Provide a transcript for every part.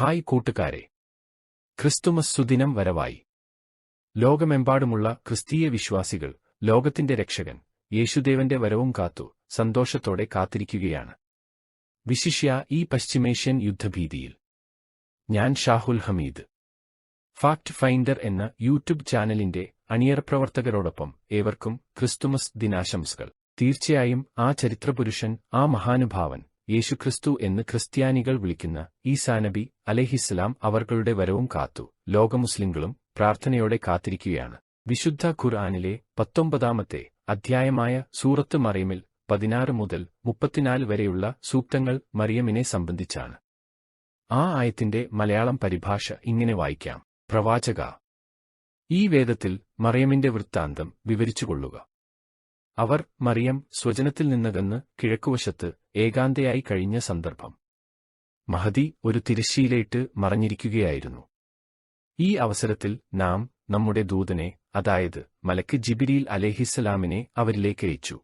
Hi കൂട്ടുകാരെ. Christmas സുദിനം വരവായി. ലോകമെമ്പാടുമുള്ള ക്രിസ്തീയ വിശ്വാസികൾ ലോകത്തിന്റെ രക്ഷകൻ യേശുദേവന്റെ വരവും കാത്തു സന്തോഷത്തോടെ കാത്തിരിക്കുകയാണ്. വിശിഷ്യ ഈ പശ്ചിമേഷ്യൻ യുദ്ധഭീതിയിൽ. ഞാൻ ഷാഹുൽ ഹമീദ്. ഫാക്ട് ഫൈൻഡർ എന്ന യൂട്യൂബ് ചാനലിന്റെ അണിയറ പ്രവർത്തകരോടൊപ്പം ഏവർക്കും ക്രിസ്തുമസ് ദിനാശംസകൾ. തീർച്ചയായും ആ ചരിത്രപുരുഷൻ ആ മഹാനുഭാവൻ യേശുക്രിസ്തു എന്ന് ക്രിസ്ത്യാനികൾ വിളിക്കുന്ന ഈസാനബി അലഹിസ്സലാം അവർകളുടെ വരവും കാത്തു. ലോകമുസ്ലിങ്ങളും പ്രാർത്ഥനയോടെ കാത്തിരിക്കുകയാണ്. വിശുദ്ധ ഖുർആാനിലെ പത്തൊമ്പതാമത്തെ അധ്യായമായ സൂറത്ത് മറിയമിൽ പതിനാറ് മുതൽ മുപ്പത്തിനാല് വരെയുള്ള സൂക്തങ്ങൾ മറിയമിനെ സംബന്ധിച്ചാണ്. ആ ആയത്തിന്റെ മലയാളം പരിഭാഷ ഇങ്ങനെ വായിക്കാം. പ്രവാചക ഈ വേദത്തിൽ മറിയമിന്റെ വൃത്താന്തം വിവരിച്ചുകൊള്ളുക. അവർ മറിയം സ്വജനത്തിൽ നിന്നകന്ന് കിഴക്കുവശത്ത് ഏകാന്തയായി കഴിഞ്ഞ സന്ദർഭം. മഹതി ഒരു തിരശ്ശീലയിട്ട് മറഞ്ഞിരിക്കുകയായിരുന്നു. ഈ അവസരത്തിൽ നാം നമ്മുടെ ദൂതനെ അതായത് മലക്ക് ജിബിരിയിൽ അലേഹിസ്സലാമിനെ അവരിലേക്ക് അയച്ചു.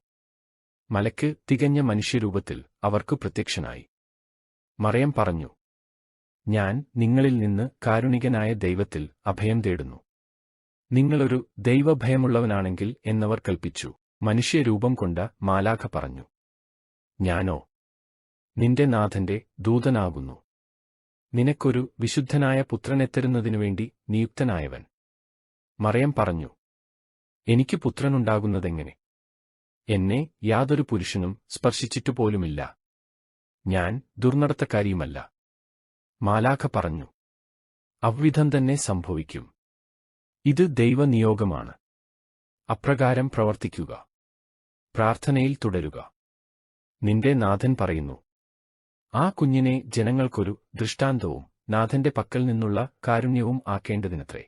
മലക്ക് തികഞ്ഞ മനുഷ്യരൂപത്തിൽ അവർക്ക് പ്രത്യക്ഷനായി. മറയം പറഞ്ഞു ഞാൻ നിങ്ങളിൽ നിന്ന് കാരുണികനായ ദൈവത്തിൽ അഭയം തേടുന്നു. നിങ്ങളൊരു ദൈവഭയമുള്ളവനാണെങ്കിൽ എന്നവർ കൽപ്പിച്ചു. മനുഷ്യരൂപം കൊണ്ട മാലാഖ പറഞ്ഞു. ഞാനോ? നിന്റെ നാഥന്റെ ദൂതനാകുന്നു. നിനക്കൊരു വിശുദ്ധനായ പുത്രനെത്തരുന്നതിനുവേണ്ടി നിയുക്തനായവൻ. മറയം പറഞ്ഞു എനിക്ക് പുത്രനുണ്ടാകുന്നതെങ്ങനെ? എന്നെ യാതൊരു പുരുഷനും സ്പർശിച്ചിട്ടുപോലുമില്ല ഞാൻ ദുർനടത്തക്കാരിയുമല്ല മാലാഖ പറഞ്ഞു അവ്വിധം തന്നെ സംഭവിക്കും. ഇത് ദൈവനിയോഗമാണ്. അപ്രകാരം പ്രവർത്തിക്കുക. പ്രാർത്ഥനയിൽ തുടരുക. നിന്റെ നാഥൻ പറയുന്നു. ആ കുഞ്ഞിനെ ജനങ്ങൾക്കൊരു ദൃഷ്ടാന്തവും നാഥന്റെ പക്കൽ നിന്നുള്ള കാരുണ്യവും ആക്കേണ്ടതിനത്രേ.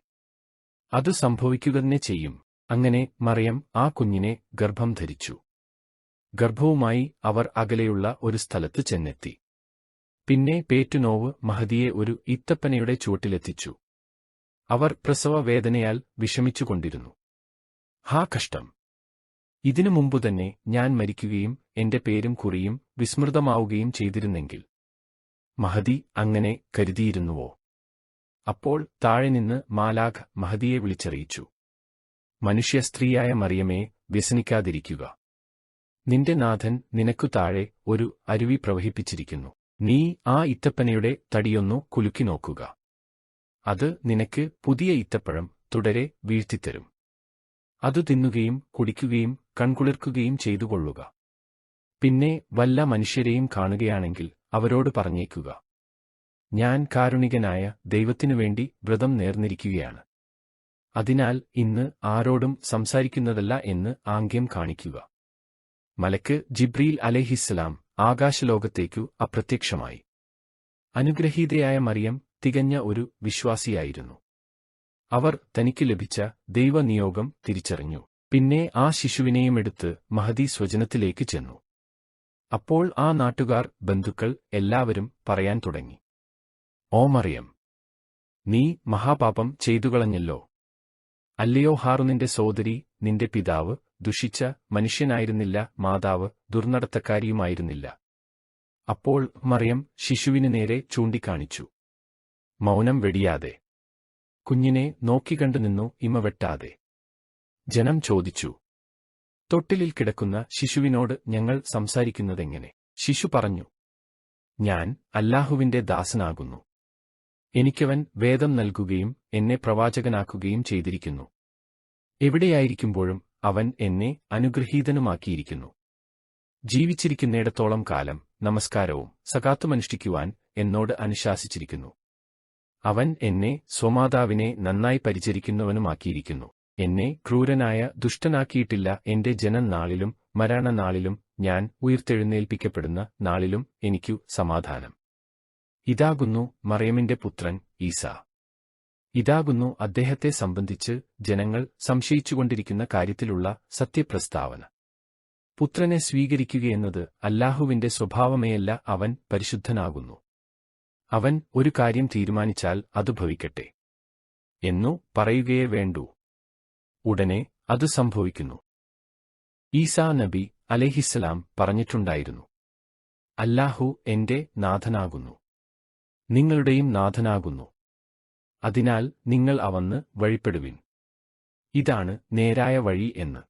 അത് സംഭവിക്കുക തന്നെ ചെയ്യും. അങ്ങനെ മറിയം ആ കുഞ്ഞിനെ ഗർഭം ധരിച്ചു. ഗർഭവുമായി അവർ അകലെയുള്ള ഒരു സ്ഥലത്ത് ചെന്നെത്തി. പിന്നെ പേറ്റുനോവ് മഹതിയെ ഒരു ഇത്തപ്പനയുടെ ചുവട്ടിലെത്തിച്ചു. അവർ പ്രസവ വേദനയാൽ വിഷമിച്ചുകൊണ്ടിരുന്നു. ഹാ കഷ്ടം. ഇതിനു മുമ്പുതന്നെ ഞാൻ മരിക്കുകയും എന്റെ പേരും കുറിയും വിസ്മൃതമാവുകയും ചെയ്തിരുന്നെങ്കിൽ. മഹദി അങ്ങനെ കരുതിയിരുന്നുവോ? അപ്പോൾ താഴെ നിന്ന് മാലാഖ് മഹദിയെ വിളിച്ചറിയിച്ചു. മനുഷ്യ സ്ത്രീയായ മറിയമേ വ്യസനിക്കാതിരിക്കുക. നിന്റെ നാഥൻ നിനക്കു താഴെ ഒരു അരുവി പ്രവഹിപ്പിച്ചിരിക്കുന്നു. നീ ആ ഇത്തപ്പനയുടെ തടിയൊന്നു കുലുക്കി നോക്കുക. അത് നിനക്ക് പുതിയ ഇത്തപ്പഴം തുടരെ വീഴ്ത്തിത്തരും. അതു തിന്നുകയും കുടിക്കുകയും കൺകുളിർക്കുകയും ചെയ്തുകൊള്ളുക. പിന്നെ വല്ല മനുഷ്യരെയും കാണുകയാണെങ്കിൽ അവരോട് പറഞ്ഞേക്കുക. ഞാൻ കാരുണികനായ ദൈവത്തിനുവേണ്ടി വ്രതം നേർന്നിരിക്കുകയാണ്. അതിനാൽ ഇന്ന് ആരോടും സംസാരിക്കുന്നതല്ല എന്ന് ആംഗ്യം കാണിക്കുക. മലക്ക് ജിബ്രീൽ അലേഹിസ്സലാം ആകാശലോകത്തേക്കു അപ്രത്യക്ഷമായി. അനുഗ്രഹീതയായ മറിയം തികഞ്ഞ ഒരു വിശ്വാസിയായിരുന്നു. അവർ തനിക്ക് ലഭിച്ച ദൈവനിയോഗം തിരിച്ചറിഞ്ഞു. പിന്നെ ആ ശിശുവിനെയും എടുത്ത് മഹതി സ്വജനത്തിലേക്ക് ചെന്നു. അപ്പോൾ ആ നാട്ടുകാർ ബന്ധുക്കൾ എല്ലാവരും പറയാൻ തുടങ്ങി. ഓ മറിയം നീ മഹാപാപം ചെയ്തുകളഞ്ഞല്ലോ. അല്ലയോ ഹാറുനിന്റെ സോദരി നിന്റെ പിതാവ് ദുഷിച്ച മനുഷ്യനായിരുന്നില്ല മാതാവ് ദുർനടത്തക്കാരിയുമായിരുന്നില്ല. അപ്പോൾ മറിയം ശിശുവിനു നേരെ ചൂണ്ടിക്കാണിച്ചു. മൗനം വെടിയാതെ. കുഞ്ഞിനെ നോക്കിക്കണ്ടു നിന്നു ഇമവെട്ടാതെ. ജനം ചോദിച്ചു തൊട്ടിലിൽ കിടക്കുന്ന ശിശുവിനോട് ഞങ്ങൾ സംസാരിക്കുന്നതെങ്ങനെ? ശിശു പറഞ്ഞു ഞാൻ അല്ലാഹുവിന്റെ ദാസനാകുന്നു. എനിക്കവൻ വേദം നൽകുകയും എന്നെ പ്രവാചകനാക്കുകയും ചെയ്തിരിക്കുന്നു. എവിടെയായിരിക്കുമ്പോഴും അവൻ എന്നെ അനുഗ്രഹീതനുമാക്കിയിരിക്കുന്നു. ജീവിച്ചിരിക്കുന്നിടത്തോളം കാലം നമസ്കാരവും സകാത്തുമനുഷ്ഠിക്കുവാൻ എന്നോട് അനുശാസിച്ചിരിക്കുന്നു. അവൻ എന്നെ സ്വമാതാവിനെ നന്നായി പരിചരിക്കുന്നവനുമാക്കിയിരിക്കുന്നു. എന്നെ ക്രൂരനായ ദുഷ്ടനാക്കിയിട്ടില്ല എന്റെ ജനനാളിലും മരണനാളിലും ഞാൻ ഉയർത്തെഴുന്നേൽപ്പിക്കപ്പെടുന്ന നാളിലും എനിക്കു സമാധാനം. ഇതാകുന്നു മറിയമിന്റെ പുത്രൻ ഈസ. ഇതാകുന്നു അദ്ദേഹത്തെ സംബന്ധിച്ച് ജനങ്ങൾ സംശയിച്ചുകൊണ്ടിരിക്കുന്ന കാര്യത്തിലുള്ള സത്യപ്രസ്താവന. പുത്രനെ സ്വീകരിക്കുകയെന്നത് അല്ലാഹുവിന്റെ സ്വഭാവമേയല്ല അവൻ പരിശുദ്ധനാകുന്നു. അവൻ ഒരു കാര്യം തീരുമാനിച്ചാൽ അത് ഭവിക്കട്ടെ. എന്നു പറയുകയേ വേണ്ടൂ. ഉടനെ അത് സംഭവിക്കുന്നു. ഈസാ നബി അലഹിസ്സലാം പറഞ്ഞിട്ടുണ്ടായിരുന്നു അല്ലാഹു എന്റെ നാഥനാകുന്നു നിങ്ങളുടെയും നാഥനാകുന്നു അതിനാൽ നിങ്ങൾ അവന്ന് വഴിപ്പെടുവിൻ. ഇതാണ് നേരായ വഴി എന്ന്.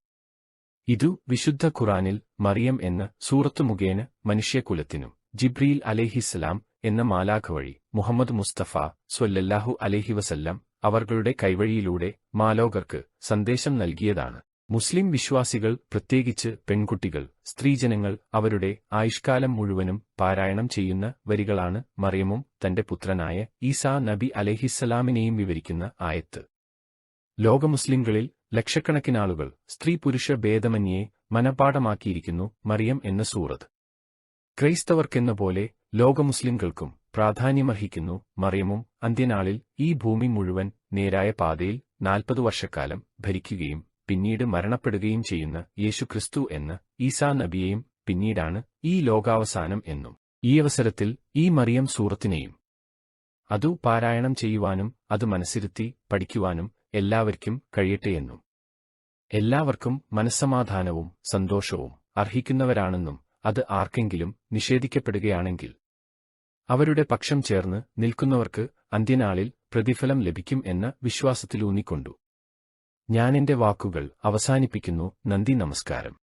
ഇതു വിശുദ്ധ ഖുറാനിൽ മറിയം എന്ന സൂറത്തു മുഖേന മനുഷ്യകുലത്തിനും ജിബ്രീൽ അലേഹിസ്സലാം എന്ന മാലാഖ വഴി മുഹമ്മദ് മുസ്തഫ സ്വല്ലല്ലാഹു അലേഹി വസല്ലം അവർകളുടെ കൈവഴിയിലൂടെ മാലോകർക്ക് സന്ദേശം നൽകിയതാണ്. മുസ്ലിം വിശ്വാസികൾ പ്രത്യേകിച്ച് പെൺകുട്ടികൾ സ്ത്രീജനങ്ങൾ അവരുടെ ആയുഷ്കാലം മുഴുവനും പാരായണം ചെയ്യുന്ന വരികളാണ് മറിയമും തന്റെ പുത്രനായ ഈസാ നബി അലഹിസ്സലാമിനെയും വിവരിക്കുന്ന ആയത്ത്. ലോകമുസ്ലിംകളിൽ ലക്ഷക്കണക്കിനാളുകൾ സ്ത്രീ പുരുഷ ഭേദമന്യെ മനപാഠമാക്കിയിരിക്കുന്നു മറിയം എന്ന സൂറത്ത്. ക്രൈസ്തവർക്കെന്ന പോലെ ലോകമുസ്ലിംകൾക്കും പ്രാധാന്യമർഹിക്കുന്നു. മറിയമും അന്ത്യനാളിൽ ഈ ഭൂമി മുഴുവൻ നേരായ പാതയിൽ നാൽപ്പത് വർഷക്കാലം ഭരിക്കുകയും പിന്നീട് മരണപ്പെടുകയും ചെയ്യുന്ന യേശുക്രിസ്തു എന്ന ഈസാ നബിയെയും പിന്നീടാണ് ഈ ലോകാവസാനം എന്നും. ഈ അവസരത്തിൽ ഈ മറിയം സൂറത്തിനെയും അതു പാരായണം ചെയ്യുവാനും അത് മനസ്സിരുത്തി പഠിക്കുവാനും എല്ലാവർക്കും കഴിയട്ടെയെന്നും എല്ലാവർക്കും മനസ്സമാധാനവും സന്തോഷവും അർഹിക്കുന്നവരാണെന്നും അത് ആർക്കെങ്കിലും നിഷേധിക്കപ്പെടുകയാണെങ്കിൽ അവരുടെ പക്ഷം ചേർന്ന് നിൽക്കുന്നവർക്ക് അന്ത്യനാളിൽ പ്രതിഫലം ലഭിക്കും എന്ന വിശ്വാസത്തിലൂന്നിക്കൊണ്ടു. ഞാനെന്റെ വാക്കുകൾ അവസാനിപ്പിക്കുന്നു. നന്ദി നമസ്കാരം.